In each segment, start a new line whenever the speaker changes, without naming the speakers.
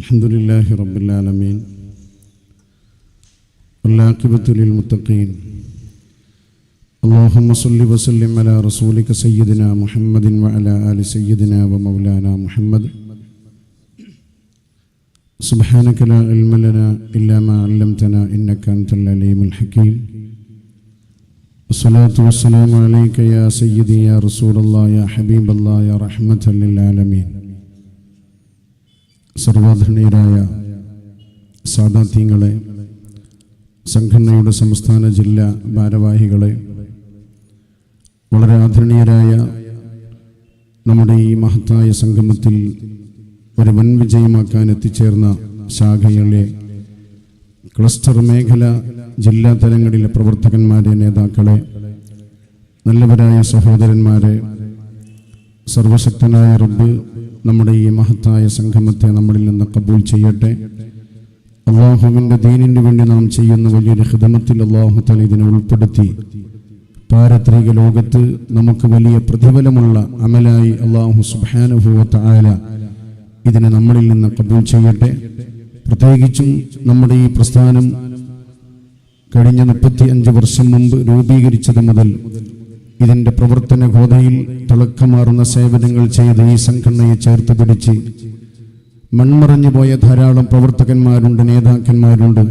الحمد لله رب العالمين والعاقبة للمتقين. اللهم صل وسلم على رسولك سيدنا محمد وعلى آل سيدنا ومولانا محمد. سبحانك لا علم لنا إلا ما علمتنا إنك أنت العليم الحكيم. الصلاة والسلام عليك يا سيدي يا رسول الله يا حبيب الله يا رحمة للعالمين. സർവാധരണീയരായ സാദാത്യങ്ങളെ സംഘടനയുടെ സംസ്ഥാന ജില്ലാ ഭാരവാഹികളെ വളരെ ആദരണീയരായ നമ്മുടെ ഈ മഹത്തായ സംഗമത്തിൽ ഒരു വൻ വിജയമാക്കാൻ എത്തിച്ചേർന്ന ശാഖയിലെ ക്ലസ്റ്റർ മേഖല ജില്ലാ തലങ്ങളിലെ പ്രവർത്തകന്മാരെ നേതാക്കളെ നല്ലവരായ സഹോദരന്മാരെ സർവശക്തനായ റബ്ബ് നമ്മുടെ ഈ മഹത്തായ സംഗമത്തെ നമ്മളിൽ നിന്ന് കബൂൽ ചെയ്യട്ടെ. അള്ളാഹുവിന്റെ ദീനിന് വേണ്ടി നാം ചെയ്യുന്ന വലിയൊരു ഹിതമത്തിൽ അള്ളാഹു തല ഇതിനെ ഉൾപ്പെടുത്തി. പാരത്രിക ലോകത്ത് നമുക്ക് വലിയ പ്രതിഫലമുള്ള അമലായി അള്ളാഹു സുബാനുഭവത്ത ആയ ഇതിനെ നമ്മളിൽ നിന്ന് കബൂൽ ചെയ്യട്ടെ. പ്രത്യേകിച്ചും നമ്മുടെ ഈ പ്രസ്ഥാനം കഴിഞ്ഞ മുപ്പത്തി അഞ്ച് വർഷം മുമ്പ് രൂപീകരിച്ചത് മുതൽ ഇതിന്റെ പ്രവർത്തന ഗോതയിൽ തിളക്കമാർന്ന സേവനങ്ങൾ ചെയ്ത് ഈ സംഘടനയെ ചേർത്ത് പിടിച്ച് മൺമറഞ്ഞു പോയ ധാരാളം പ്രവർത്തകന്മാരുണ്ട് നേതാക്കന്മാരുണ്ട്.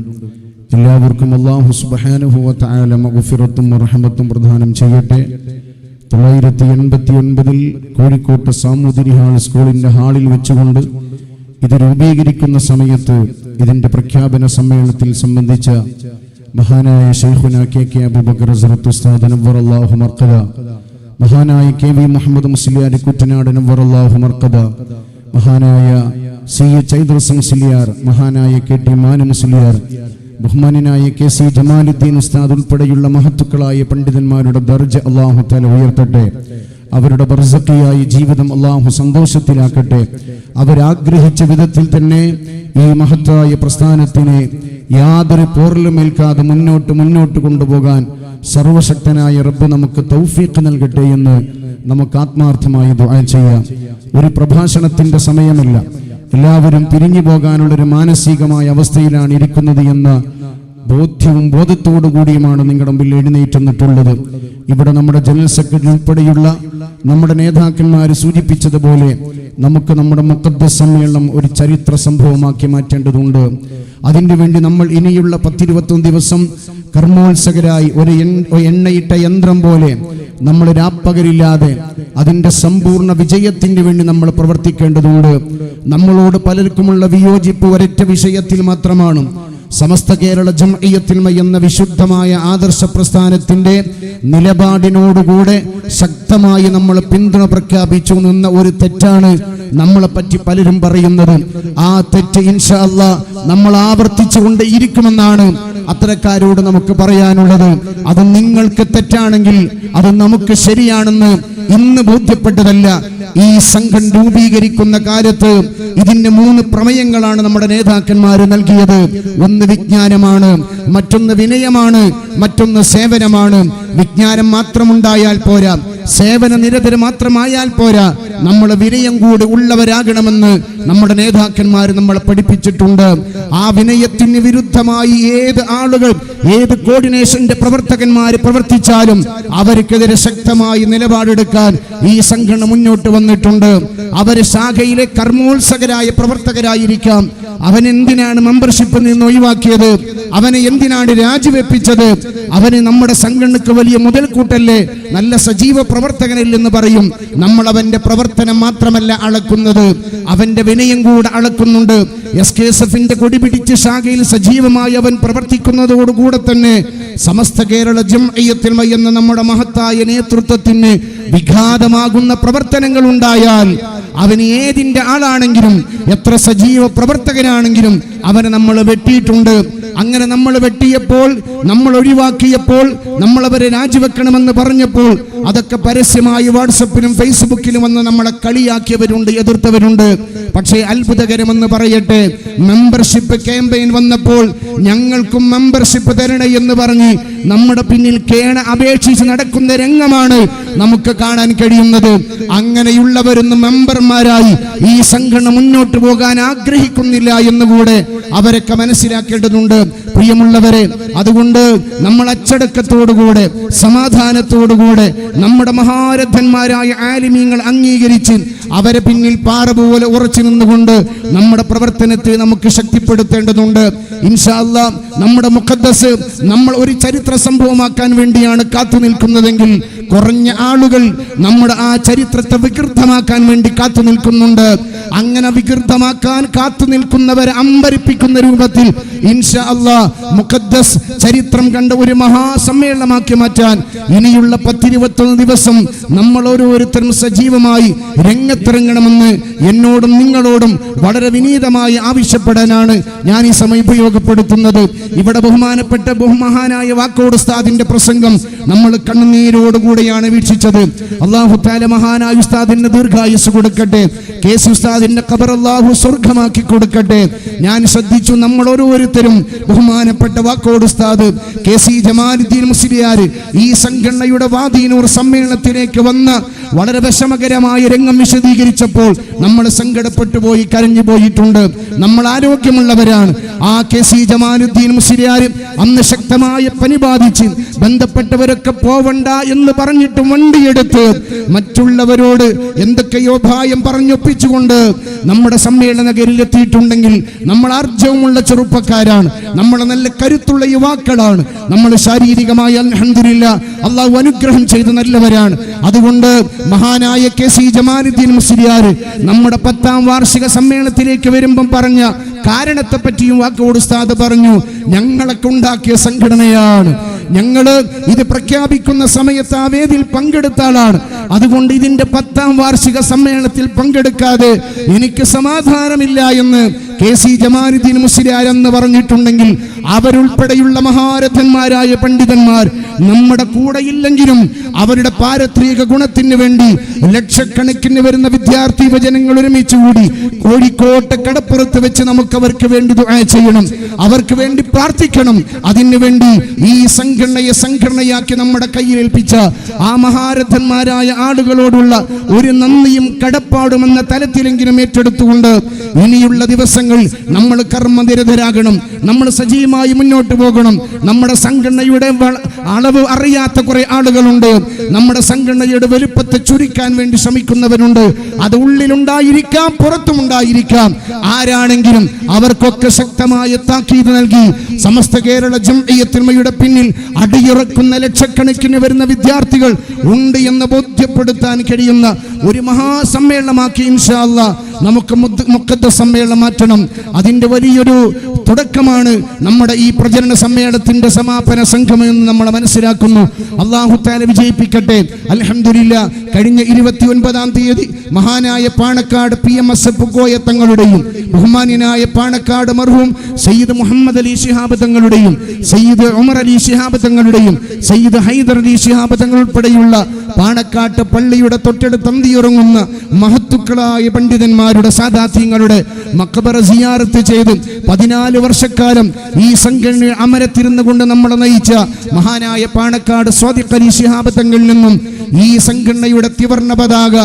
എല്ലാവർക്കും അള്ളാഹു സുബാനുഭവത്ത റഹമത്തും പ്രദാനം ചെയ്യട്ടെ. തൊള്ളായിരത്തി എൺപത്തി ഒൻപതിൽ കോഴിക്കോട്ട് സാമൂതിരി ഹാൾ സ്കൂളിന്റെ ഹാളിൽ വെച്ചുകൊണ്ട് ഇത് രൂപീകരിക്കുന്ന സമയത്ത് ഇതിന്റെ പ്രഖ്യാപന സമ്മേളനത്തിൽ സംബന്ധിച്ച മഹാനായ ഷെയ്ഖുന കെ കെ അബൂബക്കർ ഉസ്താദ് മർക്കദ. മഹാനായ കെ വി മുഹമ്മദ് മുസ്ലിയാർ കുറ്റനാട് നവർ അല്ലാഹു മർക്കദ. മഹാനായ സി എ ചൈതൃ സിംഗ് സിലിയാർ മഹാനായ കെ ടി മാനു മുസ്ലിയാർ ബഹുമാനായ കെ സി ജമാലുദ്ദീൻ ഉസ്താദ് ഉൾപ്പെടെയുള്ള മഹത്തുക്കളായ പണ്ഡിതന്മാരുടെ ദർജ അള്ളാഹു തല ഉയർത്തട്ടെ. അവരുടെ ബർസക്കിയായി ജീവിതം അള്ളാഹു സന്തോഷത്തിലാക്കട്ടെ. അവരാഗ്രഹിച്ച വിധത്തിൽ തന്നെ ഈ മഹത്തായ പ്രസ്ഥാനത്തിനെ യാതൊരു പോറലുമേൽക്കാതെ മുന്നോട്ട് മുന്നോട്ട് കൊണ്ടുപോകാൻ സർവശക്തനായ റബ്ബ് നമുക്ക് തൗഫീഖ് നൽകട്ടെ എന്ന് നമുക്ക് ആത്മാർത്ഥമായി ദുആ ചെയ്യാം. ഒരു പ്രഭാഷണത്തിന്റെ സമയമല്ല. എല്ലാവരും പിരിഞ്ഞു പോകാനുള്ള ഒരു മാനസികമായ അവസ്ഥയിലാണ് ഇരിക്കുന്നത് എന്ന ബോധ്യവും ബോധത്തോടു കൂടിയുമാണ് നിങ്ങളുടെ മുമ്പിൽ എഴുന്നേറ്റുന്നിട്ടുള്ളത് ഇവിടെ നമ്മുടെ ജനറൽ സെക്രട്ടറി ഉൾപ്പെടെയുള്ള നമ്മുടെ നേതാക്കന്മാർ സൂചിപ്പിച്ചതുപോലെ നമുക്ക് നമ്മുടെ മുക്കദ്ദ സമ്മേളനം ഒരു ചരിത്ര സംഭവമാക്കി മാറ്റേണ്ടതുണ്ട്. അതിനു വേണ്ടി നമ്മൾ ഇനിയുള്ള പത്തിരുപത്തൊന്ന് ദിവസം കർമ്മോത്സകരായി ഒരു എണ്ണയിട്ട യന്ത്രം പോലെ നമ്മൾ രാപ്പകരില്ലാതെ അതിന്റെ സമ്പൂർണ വിജയത്തിന് വേണ്ടി നമ്മൾ പ്രവർത്തിക്കേണ്ടതുണ്ട്. നമ്മളോട് പലർക്കുമുള്ള വിയോജിപ്പ് ഒരറ്റ വിഷയത്തിൽ മാത്രമാണ്. സമസ്ത കേരള ജംഇയ്യത്തിൽമ എന്ന വിശുദ്ധമായ ആദർശ പ്രസ്ഥാനത്തിന്റെ നിലപാടിനോടുകൂടെ ശക്തമായി നമ്മൾ പിന്തുണ പ്രഖ്യാപിച്ചു നിന്ന ഒരു തെറ്റാണ് നമ്മളെ പറ്റി പലരും പറയുന്നത്. ആ തെറ്റ് ഇൻഷാ നമ്മൾ ആവർത്തിച്ചുകൊണ്ട് ഇരിക്കുമെന്നാണ് അത്തരക്കാരോട് നമുക്ക് പറയാനുള്ളത്. അത് നിങ്ങൾക്ക് തെറ്റാണെങ്കിൽ അത് നമുക്ക് ശരിയാണെന്ന് ഇന്ന് ബോധ്യപ്പെട്ടതല്ല ഈ സംഘം രൂപീകരിക്കുന്ന കാലത്ത് ഇതിന്റെ മൂന്ന് പ്രമേയങ്ങളാണ് നമ്മുടെ നേതാക്കന്മാർ നൽകിയത്. ഒന്ന് വിജ്ഞാനമാണ് മറ്റൊന്ന് വിനയമാണ് മറ്റൊന്ന് സേവനമാണ്. വിജ്ഞാനം മാത്രമുണ്ടായാൽ പോരാ. സേവന നിരതര മാത്രമായാൽ പോരാ. നമ്മൾ വിനയം കൂടി ഉള്ളവരാകണമെന്ന് നമ്മുടെ നേതാക്കന്മാർ നമ്മളെ പഠിപ്പിച്ചിട്ടുണ്ട്. ആ വിനയത്തിന് വിരുദ്ധമായി ഏത് ആളുകൾ ഏത് കോർഡിനേഷന്റെ പ്രവർത്തകന്മാർ പ്രവർത്തിച്ചാലും അവർക്കെതിരെ ശക്തമായി നിലപാടെടുക്കാൻ ഈ സംഘടന മുന്നോട്ട് വന്നിട്ടുണ്ട്. അവർ ശാഖയിലെ കർമ്മോത്സകരായ പ്രവർത്തകരായിരിക്കാം. അവൻ എന്തിനാണ് മെമ്പർഷിപ്പ് നിന്ന് ഒഴിവാക്കിയത്? അവനെ എന്തിനാണ് രാജിവെപ്പിച്ചത്? അവന് നമ്മുടെ സംഘടനക്ക് വലിയ മുതൽക്കൂട്ടല്ലേ? നല്ല സജീവ പ്രവർത്തകനല്ലെന്ന് പറയും നമ്മൾ അവന്റെ പ്രവർത്തനം മാത്രമല്ല അളക്കുന്നത് അവന്റെ വിനയം കൂടെ അളക്കുന്നുണ്ട്. എസ് കെ എസ് എഫിന്റെ കൊടി പിടിച്ച് ശാഖയിൽ സജീവമായി അവൻ പ്രവർത്തിക്കുന്നതോടുകൂടെ തന്നെ സമസ്ത കേരള ജംഇയ്യത്തിൽ എന്ന നമ്മുടെ മഹത്തായ നേതൃത്വത്തിന് വിഘാതമാകുന്ന പ്രവർത്തനങ്ങൾ ഉണ്ടായാൽ അവന് ഏതിന്റെ ആളാണെങ്കിലും എത്ര സജീവ പ്രവർത്തകനാണെങ്കിലും അവനെ നമ്മൾ വെട്ടിയിട്ടുണ്ട്. അങ്ങനെ നമ്മൾ വെട്ടിയപ്പോൾ നമ്മൾ ഒഴിവാക്കിയപ്പോൾ നമ്മൾ അവരെ രാജിവെക്കണമെന്ന് പറഞ്ഞപ്പോൾ അതൊക്കെ പരസ്യമായി വാട്സപ്പിലും ഫേസ്ബുക്കിലും വന്ന് നമ്മളെ കളിയാക്കിയവരുണ്ട് എതിർത്തവരുണ്ട്. പക്ഷേ അത്ഭുതകരമെന്ന് പറയട്ടെ മെമ്പർഷിപ്പ് ക്യാമ്പയിൻ വന്നപ്പോൾ ഞങ്ങൾക്കും മെമ്പർഷിപ്പ് തരണേ എന്ന് പറഞ്ഞ് നമ്മുടെ പിന്നിൽ കേണ അപേക്ഷിച്ച് നടക്കുന്ന രംഗമാണ് നമുക്ക് കാണാൻ കഴിയുന്നത്. അങ്ങനെയുള്ളവരൊന്നും മെമ്പർമാരായി ഈ സംഘടന മുന്നോട്ട് പോകാൻ ആഗ്രഹിക്കുന്നില്ല എന്നുകൂടെ അവരൊക്കെ മനസ്സിലാക്കേണ്ടതുണ്ട്. പ്രിയമുള്ളവരെ അതുകൊണ്ട് നമ്മൾ അച്ചടക്കത്തോടുകൂടെ സമാധാനത്തോടുകൂടെ നമ്മുടെ മഹാരഥന്മാരായ ആലിമീങ്ങൾ അംഗീകരിച്ച് അവരെ പിന്നിൽ പാറ പോലെ ഉറച്ചു നിന്നുകൊണ്ട് നമ്മുടെ പ്രവർത്തനത്തെ നമുക്ക് ശക്തിപ്പെടുത്തേണ്ടതുണ്ട്. ഇൻഷാല്ല നമ്മുടെ മുഖദ്ദസ് നമ്മൾ ഒരു ചരിത്ര സംഭവമാക്കാൻ വേണ്ടിയാണ് കാത്തു നിൽക്കുന്നതെങ്കിൽ കുറഞ്ഞ ആളുകൾ നമ്മുടെ ആ ചരിത്രത്തെ വികൃതമാക്കാൻ വേണ്ടി കാത്തു നിൽക്കുന്നുണ്ട്. അങ്ങനെ വികൃതമാക്കാൻ കാത്തു നിൽക്കുന്നവരെ അമ്പരിപ്പിക്കുന്ന രൂപത്തിൽ ഇൻഷാ അള്ളാ മുഖദ്ദസ് ചരിത്രം കണ്ട ഒരു മഹാസമ്മേളനമാക്കി മാറ്റാൻ ഇനിയുള്ള പത്തിരുപത്തൊന്ന് ദിവസം നമ്മൾ ഓരോരുത്തരും സജീവമായി രംഗത്തിറങ്ങണമെന്ന് എന്നോടും നിങ്ങളോടും വളരെ വിനീതമായി ആവശ്യപ്പെടാനാണ് ഞാൻ ഈ സമയം ഉപയോഗപ്പെടുത്തുന്നത്. ഇവിടെ ബഹുമാനപ്പെട്ട ബഹുമഹാനായ വാക്കോട് ഉസ്താദിന്റെ പ്രസംഗം നമ്മൾ കണ്ണുനീരോടുകൂടെയാണ് വീക്ഷിച്ചത്. അള്ളാഹു താല മഹാനായ ഉസ്താദിന് ദീർഘായുസ് കൊടുക്കട്ടെ. കെ സി ഉസ്താദിന്റെ ഖബർ അള്ളാഹു സ്വർഗമാക്കി കൊടുക്കട്ടെ. ഞാൻ ശ്രദ്ധിച്ചു നമ്മൾ ഓരോരുത്തരും ബഹുമാനപ്പെട്ട വാക്കോട് ഉസ്താദ് കെ സി ജമാലുദ്ദീൻ മുസ്ലിയാർ ഈ സംഘടനയുടെ വാദീനൂർ സമ്മേളനത്തിലേക്ക് വന്ന വളരെ വിഷമകരമായ രംഗം വിശദീകരിച്ചപ്പോൾ നമ്മൾ സങ്കടപ്പെട്ടു പോയി കരഞ്ഞു പോയിട്ടുണ്ട്. നമ്മൾ ആരോഗ്യമുള്ളവരാണ്. ആ കെ സി ജമാലുദ്ദീൻ മുസ്ലിയാർ അന്ന് ശക്തമായ പനി ബാധിച്ച് ബന്ധപ്പെട്ടവരൊക്കെ പോവണ്ട എന്ന് പറഞ്ഞിട്ട് വണ്ടിയെടുത്ത് മറ്റുള്ളവരോട് എന്തൊക്കെയോ ഭായം പറഞ്ഞൊപ്പിച്ചുകൊണ്ട് നമ്മുടെ സമ്മേളന എത്തിയിട്ടുണ്ടെങ്കിൽ നമ്മൾ ആർജവമുള്ള ചെറുപ്പക്കാരാണ്. നമ്മൾ നല്ല കരുത്തുള്ള യുവാക്കളാണ്. നമ്മൾ ശാരീരികമായി അൽഹംദുലില്ല അള്ളാഹു അനുഗ്രഹം ചെയ്ത് നല്ലവരാണ്. അതുകൊണ്ട് മഹാനായ കെ സി ജമാലുദ്ദീൻ മുസ്ലിയാർ നമ്മുടെ പത്താം വാർഷിക സമ്മേളനത്തിലേക്ക് വരുമ്പം പറഞ്ഞ കാരണത്തെ പറ്റിയും വാക്കോട് ഉസ്താദ് പറഞ്ഞു ഞങ്ങളൊക്കെ ഉണ്ടാക്കിയ സംഘടനയാണ്. ഞങ്ങൾ ഇത് പ്രഖ്യാപിക്കുന്ന സമയത്ത് ആ വേദിയിൽ പങ്കെടുത്ത ആളാണ്. അതുകൊണ്ട് ഇതിന്റെ പത്താം വാർഷിക സമ്മേളനത്തിൽ പങ്കെടുക്കാതെ എനിക്ക് സമാധാനമില്ല എന്ന് കെ സി ജമാനുദ്ദീൻ മുസ്ലിയാർ എന്ന് പറഞ്ഞിട്ടുണ്ടെങ്കിൽ അവരുൾപ്പെടെയുള്ള മഹാരഥന്മാരായ പണ്ഡിതന്മാർ നമ്മുടെ കൂടെ ഇല്ലെങ്കിലും അവരുടെ പാരത്രിക ഗുണത്തിന് വേണ്ടി ലക്ഷക്കണക്കിന് വരുന്ന വിദ്യാർത്ഥി യുവജനങ്ങൾ ഒരുമിച്ച് കൂടി കോഴിക്കോട്ട് കടപ്പുറത്ത് വെച്ച് നമുക്ക് അവർക്ക് വേണ്ടി ചെയ്യണം. അവർക്ക് വേണ്ടി പ്രാർത്ഥിക്കണം. അതിനു വേണ്ടി ഈ സംഘടനയെ സംഘടനയാക്കി നമ്മുടെ കയ്യിൽ ഏൽപ്പിച്ച ആ മഹാരഥന്മാരായ ആളുകളോടുള്ള ഒരു നന്ദിയും കടപ്പാടും എന്ന തലത്തിലെങ്കിലും ഏറ്റെടുത്തുകൊണ്ട് ഇനിയുള്ള ദിവസങ്ങൾ നമ്മൾ കർമ്മനിരതരാകണം. നമ്മൾ സജീവമായി മുന്നോട്ട് പോകണം. നമ്മുടെ സംഘടനയുടെ അളവ് അറിയാത്ത കുറെ ആളുകളുണ്ട്. നമ്മുടെ സംഘടനയുടെ വലുപ്പത്തെ ചുരുക്കാൻ വേണ്ടി ശ്രമിക്കുന്നവരുണ്ട്. അത് ഉള്ളിലുണ്ടായിരിക്കാം പുറത്തുമുണ്ടായിരിക്കാം ആരാണെങ്കിലും അവർക്കൊക്കെ ശക്തമായ താക്കീത് നൽകി സമസ്ത കേരള ജംയത്തിന്മയുടെ പിന്നിൽ അടിയുറക്കുന്ന ലക്ഷക്കണക്കിന് വരുന്ന വിദ്യാർത്ഥികൾ ഉണ്ട് എന്ന് ബോധ്യപ്പെടുത്താൻ കഴിയുന്ന ഒരു മഹാസമ്മേളനമാക്കി ഇൻഷാ അല്ലാ നമുക്ക് മുക്കത്ത സമ്മേളനം മാറ്റണം. അതിന്റെ വലിയൊരു തുടക്കമാണ് നമ്മുടെ ഈ പ്രചരണ സമ്മേളനത്തിന്റെ സമാപന സംഘമെന്ന് നമ്മൾ മനസ്സിലാക്കുന്നു. അള്ളാഹു താല വിജയിപ്പിക്കട്ടെ. അലഹമില്ല കഴിഞ്ഞ ഇരുപത്തി ഒൻപതാം തീയതി മഹാനായ Panakkad P M S Pookoya തങ്ങളുടെയും ബഹുമാന്യനായ പാണക്കാട് മർഹൂം സയ്യിദ് മുഹമ്മദ് അലി ഷിഹാബ് തങ്ങളുടെയും സയ്യിദ് ഉമർ അലി ഷിഹാബ് തങ്ങളുടെയും സയ്യിദ് ഹൈദർ അലി ഷിഹാബ് തങ്ങൾ ഉൾപ്പെടെയുള്ള പാണക്കാട്ട് പള്ളിയുടെ തൊട്ടടുത്ത് തന്തിയുറങ്ങുന്ന മഹത്തുക്കളായ പണ്ഡിതന്മാരുടെ സാദാത്യങ്ങളുടെ മക്കബറ സിയാറത്ത് ചെയ്തും പതിനാല് വർഷക്കാലം ഈ സംഘടന അമരത്തിരുന്നു കൊണ്ട് നമ്മളെ നയിച്ച മഹാനായ പാണക്കാട് സ്വാദിഖ് അലി ശിഹാബ് നിന്നും ഈ സംഘടനയുടെ തിവർണ പതാക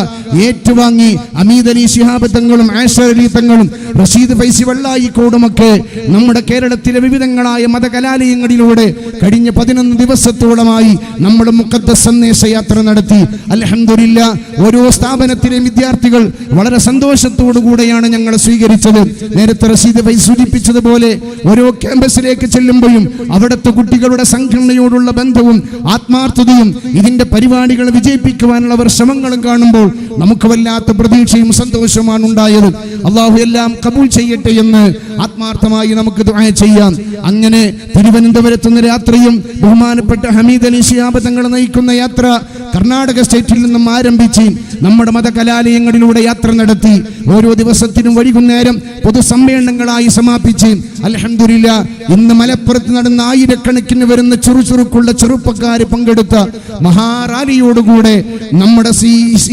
ഏറ്റുവാങ്ങി അമീദലി അലി ശിഹാബ് തങ്ങളും ആഷർ തങ്ങളും റഷീദ് ഫൈസി വെള്ളായിക്കോടുമൊക്കെ നമ്മുടെ കേരളത്തിലെ വിവിധങ്ങളായ മതകലാലയങ്ങളിലൂടെ കഴിഞ്ഞ പതിനൊന്ന് ദിവസത്തോളമായി നമ്മൾ മുഖത്ത് സന്ദേശ യാത്ര നടത്തി. അലഹമില്ല ഓരോ സ്ഥാപനത്തിലെ വിദ്യാർത്ഥികൾ വളരെ സന്തോഷത്തോടു കൂടെയാണ് ഞങ്ങൾ സ്വീകരിച്ചത്. നേരത്തെ റഷീദ് ഫൈസ് സൂചിപ്പിച്ചതുപോലെ ഓരോ ക്യാമ്പസിലേക്ക് ചെല്ലുമ്പോഴും അവിടുത്തെ കുട്ടികളുടെ സംഘടനയോടുള്ള ബന്ധവും ആത്മാർത്ഥതയും ഇതിന്റെ പരിപാടികൾ വിജയിപ്പിക്കുവാനുള്ള അവർ ശ്രമങ്ങളും കാണുമ്പോൾ നമുക്ക് വല്ലാത്ത പ്രതീക്ഷയും സന്തോഷവുമാണ് ഉണ്ടായത്. അള്ളാഹു എല്ലാം കബൂൽ ചെയ്യട്ടെ എന്ന് ആത്മാർത്ഥമായി നമുക്ക് ചെയ്യാം. അങ്ങനെ തിരുവനന്തപുരത്ത് നിന്ന് രാത്രിയും ബഹുമാനപ്പെട്ട ഹമീദ് അലി ഷിയാബ് തങ്ങൾ നയിക്കുന്ന യാത്ര കർണാടക സ്റ്റേറ്റിൽ നിന്നും ആരംഭിച്ച് നമ്മുടെ മതകലാലയങ്ങളിലൂടെ യാത്ര നടത്തി ഓരോ ദിവസത്തിനും വൈകുന്നേരം പൊതുസമ്മേളനങ്ങളായി സമാപിച്ച് അലഹമില്ല ഇന്ന് മലപ്പുറത്ത് നടന്ന ആയിരക്കണക്കിന് വരുന്ന ചുറുചുറുക്കുള്ള ചെറുപ്പക്കാർ പങ്കെടുത്ത മഹാറാലിയോടുകൂടെ നമ്മുടെ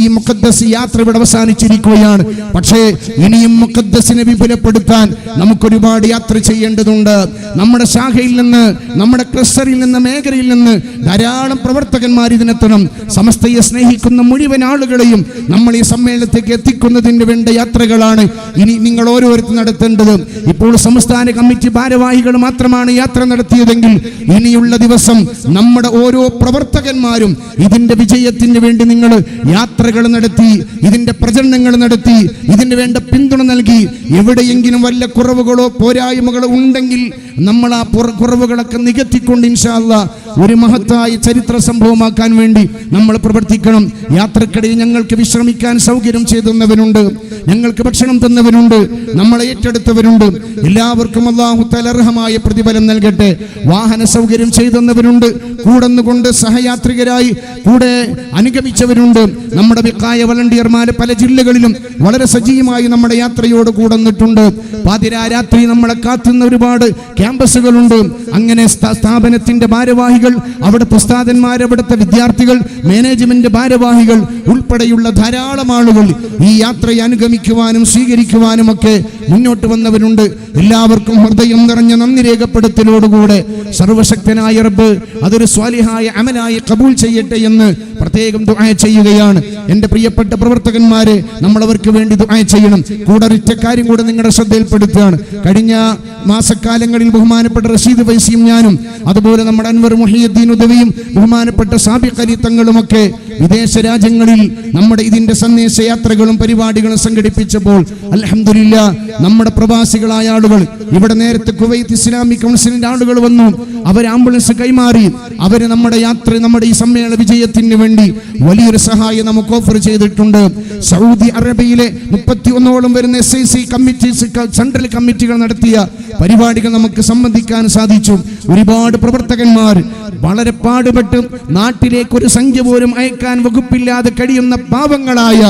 ഈ മുഖദ്ദസ് യാത്ര ഇവിടെ അവസാനിച്ചിരിക്കുകയാണ്. പക്ഷേ ഇനിയും മുഖദ്ദസിനെ വിപുലപ്പെടുത്താൻ നമുക്കൊരുപാട് യാത്ര ചെയ്യേണ്ടതുണ്ട്. നമ്മുടെ ശാഖയിൽ നിന്ന് നമ്മുടെ ക്ലസ്റ്ററിൽ നിന്ന് മേഖലയിൽ നിന്ന് ധാരാളം പ്രവർത്തകന്മാർ ഇതിനെത്തണം. സമസ്തയെ സ്നേഹിക്കുന്ന മുഴുവൻ ആളുകളെയും നമ്മൾ ഈ സമ്മേളനത്തേക്ക് എത്തിക്കുന്നതിന് വേണ്ട യാത്രകളാണ് ഇനി നിങ്ങൾ ഓരോരുത്തർ നടത്തേണ്ടത്. ഇപ്പോൾ സംസ്ഥാന കമ്മിറ്റി ഭാരവാഹികൾ മാത്രമാണ് യാത്ര നടത്തിയതെങ്കിൽ ഇനിയുള്ള ദിവസം നമ്മുടെ ഓരോ പ്രവർത്തകന്മാരും ഇതിന്റെ വിജയത്തിന് വേണ്ടി നിങ്ങൾ യാത്രകൾ നടത്തി ഇതിന്റെ പ്രചരണങ്ങൾ നടത്തി ഇതിന് വേണ്ട പിന്തുണ നൽകി എവിടെയെങ്കിലും വല്ല കുറവുകളോ പോരായ്മകളോ ഉണ്ടെങ്കിൽ നമ്മൾ ആ കുറവുകളൊക്കെ നികത്തിക്കൊണ്ട് ഇൻഷാല്ല ഒരു മഹത്തായ ചരിത്ര സംഭവമാക്കാൻ വേണ്ടി നമ്മൾ പ്രവർത്തിക്കണം. യാത്രക്കിടയിൽ ഞങ്ങൾക്ക് വിശ്രമിക്കാൻ സൗകര്യം ചെയ്തുന്നവരുണ്ട്. ഞങ്ങൾക്ക് ഭക്ഷണം തന്നവരുണ്ട്. നമ്മളെ ഏറ്റെടുത്തവരുണ്ട്. എല്ലാവർക്കും അള്ളാഹു തലർഹമായ പ്രതിഫലം നൽകട്ടെ. വാഹന സൗകര്യം ചെയ്തുന്നവരുണ്ട്. കൂടെന്നുകൊണ്ട് സഹയാത്രികരായി കൂടെ അനുഗമിച്ചവരുണ്ട്. നമ്മുടെ വിക്കായ വളണ്ടിയർമാര് പല ജില്ലകളിലും വളരെ സജീവമായി നമ്മുടെ യാത്രയോട് കൂടെ നിന്നിട്ടുണ്ട് പാതിരാരാത്രി നമ്മളെ കാത്തുന്ന ഒരുപാട് ക്യാമ്പസുകളുണ്ട്. അങ്ങനെ സ്ഥാ- സ്ഥാപനത്തിന്റെ ഭാരവാഹികൾ അവിടുത്തെ ഉസ്താദന്മാർ അവിടുത്തെ വിദ്യാർത്ഥികൾ മാനേജ്മെന്റ് ഭാരവാഹികൾ ഉൾപ്പെടെയുള്ള ധാരാളം ആളുകൾ ഈ യാത്രയെ അനുഗമിക്കുവാനും സ്വീകരിക്കുവാനും ഒക്കെ മുന്നോട്ട് വന്നവരുണ്ട്. എല്ലാവർക്കും ഹൃദയം നിറഞ്ഞ നന്ദി രേഖപ്പെടുത്തലോടുകൂടെ. സർവശക്തനായ റബ്ബ് അതൊരു സ്വാലിഹായ അമലായി കബൂൾ ചെയ്യട്ടെ എന്ന് പ്രത്യേകം ദുആ ചെയ്യുകയാണ്. എന്റെ പ്രിയപ്പെട്ട പ്രവർത്തകന്മാരെ നമ്മൾ അവർക്ക് വേണ്ടി ദുആ ചെയ്യണം. കൂടെ കാര്യം കൂടെ നിങ്ങളുടെ ശ്രദ്ധയിൽപ്പെടുത്തുകയാണ്. കഴിഞ്ഞ മാസക്കാലങ്ങളിൽ ബഹുമാനപ്പെട്ട റഷീദ് വൈസിയും ഞാനും അതുപോലെ നമ്മുടെ അൻവർ മുഹിയുദ്ദീൻ ഉദവിയും ബഹുമാനപ്പെട്ട സാബിഖ് അലി വിദേശ രാജ്യങ്ങളിൽ നമ്മുടെ ഇതിന്റെ സന്ദേശ യാത്രകളും പരിപാടികളും സംഘടിപ്പിച്ചപ്പോൾ അലഹമില്ല നമ്മുടെ പ്രവാസികളായ ആളുകൾ ഇവിടെ നേരത്തെ കുവൈത്ത് ഇസ്ലാമിക് കൗൺസിലിന്റെ ആളുകൾ വന്നു. അവർ ആംബുലൻസ് കൈമാറി. അവർ നമ്മുടെ യാത്ര നമ്മുടെ ഈ സമ്മേളന വിജയത്തിന് വേണ്ടി വലിയൊരു സഹായം നമുക്ക് ഓഫർ ചെയ്തിട്ടുണ്ട്. സൗദി അറേബ്യയിലെ മുപ്പത്തി ഒന്നോളം വരുന്ന S I C committee central കമ്മിറ്റികൾ നടത്തിയ പരിപാടികൾ നമുക്ക് സംബന്ധിക്കാൻ സാധിച്ചു. ഒരുപാട് പ്രവർത്തകന്മാർ വളരെ പാടുപെട്ട് നാട്ടിലേക്ക് ഒരു സംഖ്യ പോലും അയക്കാൻ വകുപ്പില്ലാതെ കഴിയുന്ന പാവങ്ങളായ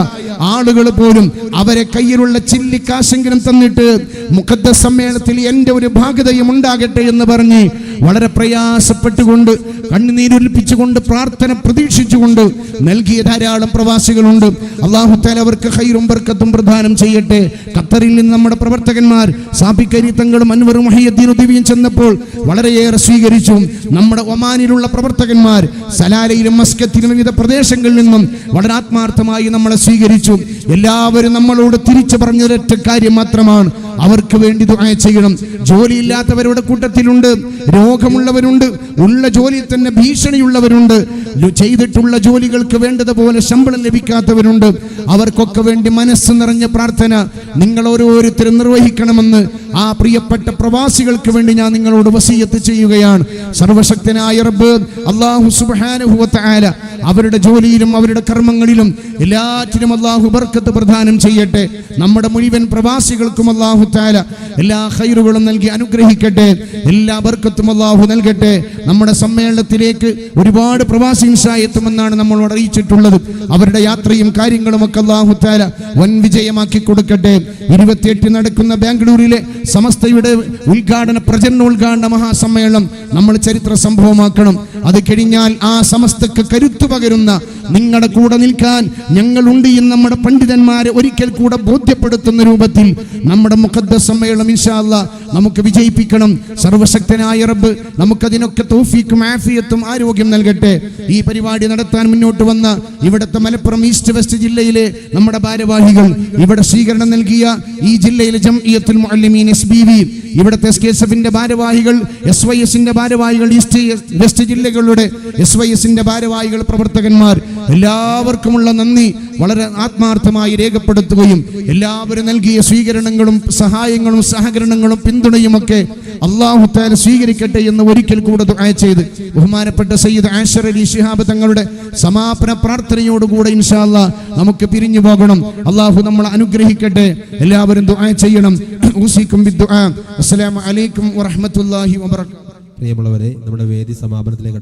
ആളുകൾ പോലും അവരെ കയ്യിലുള്ള ചില്ലിക്കാശെങ്കിലും തന്നിട്ട് മുഖദ്ദ സമ്മേളനത്തിൽ എന്റെ ഒരു ഭാഗതയും ഉണ്ടാകട്ടെ എന്ന് പറഞ്ഞ് വളരെ പ്രയാസപ്പെട്ടുകൊണ്ട് കണ്ണുനീരൊലിപ്പിച്ചുകൊണ്ട് പ്രാർത്ഥന പ്രതീക്ഷിച്ചുകൊണ്ട് നൽകിയ ധാരാളം പ്രവാസികളുണ്ട്. അള്ളാഹു താല അവർക്ക് ഹൈറും ബർക്കത്തും പ്രദാനം ചെയ്യട്ടെ. ഖത്തറിൽ നിന്ന് നമ്മുടെ പ്രവർത്തകന്മാർ സാബിക്കരി തങ്ങളും അൻവറും മഹിയദ്ദീൻ ഉദ്ദീൻ ചെന്നപ്പോൾ വളരെയേറെ സ്വീകരിച്ചു നമ്മുടെ ഒമാനിലുള്ള പ്രവർത്തകന്മാർ സലാലയിലും മസ്കത്തിലും വിവിധ പ്രദേശങ്ങളിൽ നിന്നും വളരെ ആത്മാർത്ഥമായി നമ്മളെ സ്വീകരിച്ചു. എല്ലാവരും നമ്മളോട് തിരിച്ചു പറഞ്ഞൊരൊറ്റ കാര്യം മാത്രമാണ്. അവർക്ക് വേണ്ടി ദുആ ചെയ്യണം. ജോലിയില്ലാത്തവരുടെ കൂട്ടത്തിലുണ്ട് രോഗമുള്ളവരുണ്ട് ഉള്ള ജോലി തന്നെ ഭീഷണിയുള്ളവരുണ്ട് ചെയ്തിട്ടുള്ള ജോലികൾക്ക് വേണ്ടതുപോലെ ശമ്പളം ലഭിക്കാത്തവരുണ്ട്. അവർക്കൊക്കെ വേണ്ടി മനസ്സ് നിറഞ്ഞ പ്രാർത്ഥന നിങ്ങൾ ഓരോരുത്തരും നിർവഹിക്കണമെന്ന് ആ പ്രിയപ്പെട്ട പ്രവാസികൾക്ക് വേണ്ടി ഞാൻ നിങ്ങളോട് വസീയത്ത് ചെയ്യുകയാണ്. സർവശക്തനായ റബ്ബ് അള്ളാഹു തആല അവരുടെ ജോലിയിലും അവരുടെ കർമ്മങ്ങളിലും എല്ലാറ്റിനും അള്ളാഹു ബർക്കത്ത് പ്രദാനം ചെയ്യട്ടെ. നമ്മുടെ മുഴുവൻ പ്രവാസികൾക്കും അള്ളാഹു താല എല്ലാ ഹൈറുകളും നൽകി അനുഗ്രഹിക്കട്ടെ. എല്ലാ ബർക്കത്തും അള്ളാഹു നൽകട്ടെ. നമ്മുടെ സമ്മേളനത്തിലേക്ക് ഒരുപാട് പ്രവാസി എത്തുമെന്നാണ് നമ്മളോട് അറിയിച്ചിട്ടുള്ളത്. അവരുടെ യാത്രയും കാര്യങ്ങളും ഒക്കെ അള്ളാഹു താല വൻ വിജയമാക്കി കൊടുക്കട്ടെ. ഇരുപത്തിയെട്ട് നടക്കുന്ന ബാംഗ്ലൂരിലെ സമസ്തയുടെ ഉദ്ഘാടന പ്രചരണ ഉദ്ഘാടന മഹാസമ്മേളനം നമ്മൾ ചരിത്ര സംഭവമാക്കണം. അത് കഴിഞ്ഞാൽ ആ സമസ്തക്ക് കരുത്തു പകരുന്ന നിങ്ങളുടെ കൂടെ നിൽക്കാൻ ഞങ്ങളുണ്ട് എന്ന് നമ്മുടെ പണ്ഡിതന്മാരെ ഒരിക്കൽ കൂടെ ബോധ്യപ്പെടുത്തുന്ന രൂപത്തിൽ നമ്മുടെ മുഖദ്ദ സമ്മേളനം ഇൻഷാല്ല നമുക്ക് വിജയിപ്പിക്കണം. സർവശക്തനായ റബ്ബ് നമുക്കതിനൊക്കെ തോഫീക്കും ആഫിയത്തും ആരോഗ്യം നൽകട്ടെ. ഈ പരിപാടി നടത്താൻ മുന്നോട്ട് വന്ന ഇവിടുത്തെ മലപ്പുറം ഈസ്റ്റ് വെസ്റ്റ് ജില്ലയിലെ നമ്മുടെ ഭാരവാഹികൾ ഇവിടെ സ്വീകരണം നൽകിയ ഈ ജില്ലയിലെ Jamiyyathul Muallimeen S B V ഇവിടുത്തെ എസ് കെ എസ് എഫിന്റെ ഭാരവാഹികൾ എസ് വൈ എസിന്റെ ഭാരവാഹികൾ ഈസ്റ്റ് വെസ്റ്റ് ജില്ലകളുടെ എസ് വൈ എസിന്റെ ഭാരവാഹികൾ പ്രവർത്തകന്മാർ എല്ലാവർക്കുമുള്ള നന്ദി. വളരെ ആത്മാർത്ഥമായി രേഖപ്പെടുത്തുകയും എല്ലാവരും നൽകിയ സ്വീകരണങ്ങളും സഹായങ്ങളും സഹകരണങ്ങളും പിന്തുണയും ഒക്കെ അള്ളാഹു താല സ്വീകരിക്കട്ടെ എന്ന് ഒരിക്കൽ കൂടെ ചെയ്ത്. ബഹുമാനപ്പെട്ട സയ്യിദ് ആഷർ അലി ഷിഹാബ് തങ്ങളുടെ സമാപന പ്രാർത്ഥനയോടുകൂടെ ഇൻഷാല്ല നമുക്ക് പിരിഞ്ഞു പോകണം. അള്ളാഹു നമ്മൾ അനുഗ്രഹിക്കട്ടെ. എല്ലാവരും ദുആ ചെയ്യണം. അസ്സലാമു അലൈക്കും വറഹ്മത്തുള്ളാഹി വബറകാതുഹു
പ്രിയമുള്ളവരെ നമ്മുടെ വേദി സമാപനത്തിലേക്ക്